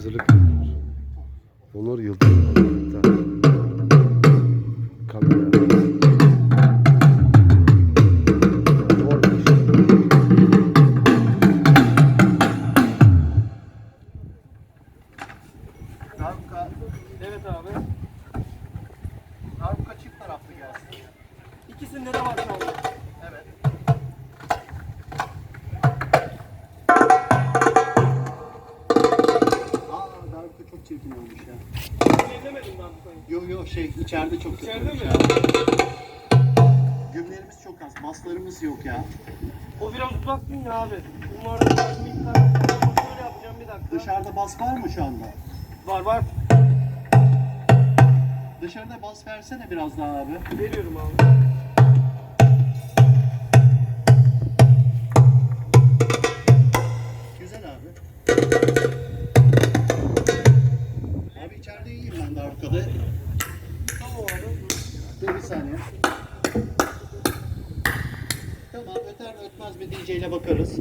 hazırlık yapıyor. Onur Yıldız. Kamera. Darbuka, Evet abi. darbuka çift taraflı gelsin. İkisinde de var şu çirkin olmuş ya. Ellemedim ben bu konuyu. Yo yo şey içeride çok kötü İçeride olmuş mi? ya. Gümlerimiz çok az, baslarımız yok ya. O biraz uzak değil mi abi? Bunlar da bir miktar. Şöyle yapacağım bir dakika. Dışarıda bas var mı şu anda? Var var. Dışarıda bas versene biraz daha abi. Veriyorum abi. Güzel abi. İyiyim ben darbukada. Tamam abi. Dur bir saniye. Tamam öter mi ötmez mi ile bakarız.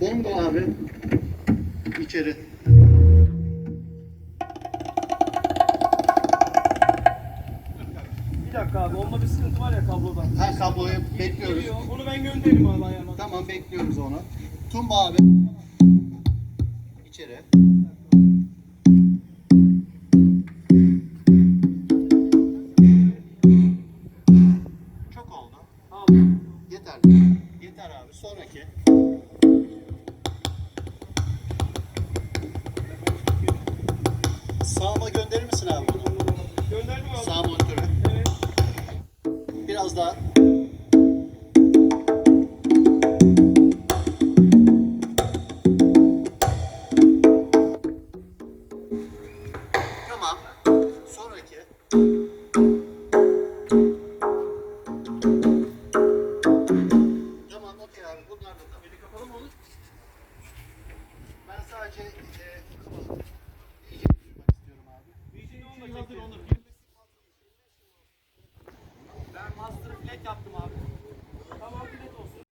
Bongo abi. İçeri. Bir dakika abi. Onda bir sıkıntı var ya kabloda. Ha kabloyu bekliyoruz. Geliyor. Onu ben göndereyim abi ayağına. Tamam bekliyoruz onu. Tumba abi. Yeter abi. Sonraki. Sağıma gönderir misin abi bunu? Gönderdim abi. Sağ monitörü. Evet. Biraz daha. Tamam. Sonraki. Sadece e, iyice duymak istiyorum abi. DJ'yi onunla hazır olur. Ben master flat yaptım